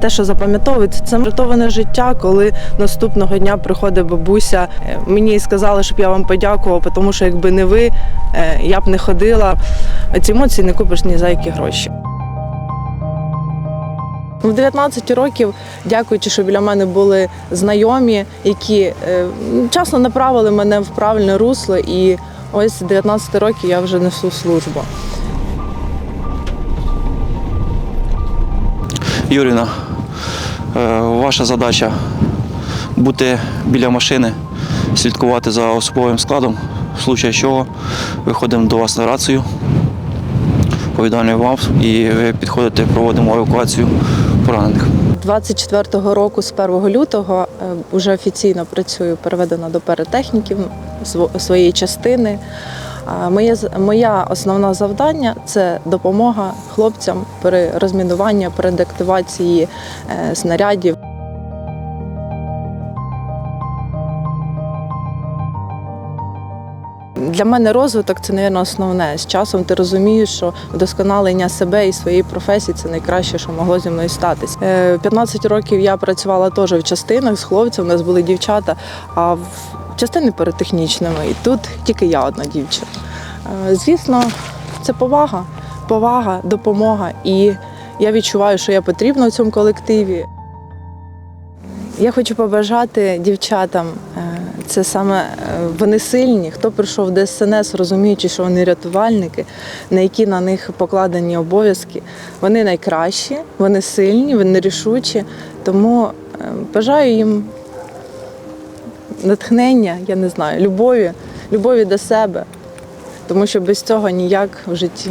Те, що запам'ятовується, це врятоване життя, коли наступного дня приходить бабуся. е, Мені сказали, щоб я вам подякував, тому що якби не ви, е, я б не ходила. Ці емоції не купиш ні за які гроші. В 19 років, дякуючи, що біля мене були знайомі, які е, часно направили мене в правильне русло, і ось з 19 років я вже несу службу. Юріна, ваша задача бути біля машини, слідкувати за особовим складом, в случае чого виходимо до вас на рацію, повідомляємо вам і ви підходите, проводимо евакуацію поранених. 24-го року, з 1 лютого, е, вже офіційно працюю, переведена до перетехніків сво- своєї частини. Моє моя основна завдання це допомога хлопцям при розмінуванні, при деактивації е, снарядів. Для мене розвиток це, мабуть, основне. З часом ти розумієш, що вдосконалення себе і своєї професії це найкраще, що могло зі мною статись. Е, 15 років я працювала теж в частинах з хлопцями, у нас були дівчата, а в частини перетехнічними. І тут тільки я одна дівчина. Е, Звісно, це повага, повага, допомога. І я відчуваю, що я потрібна в цьому колективі. Я хочу побажати дівчатам. Це саме е, вони сильні. Хто прийшов в ДСНС, розуміючи, що вони рятувальники, на які на них покладені обов'язки. Вони найкращі, вони сильні, вони рішучі. Тому е, бажаю їм натхнення, я не знаю, любові, любові до себе. Тому що без цього ніяк в житті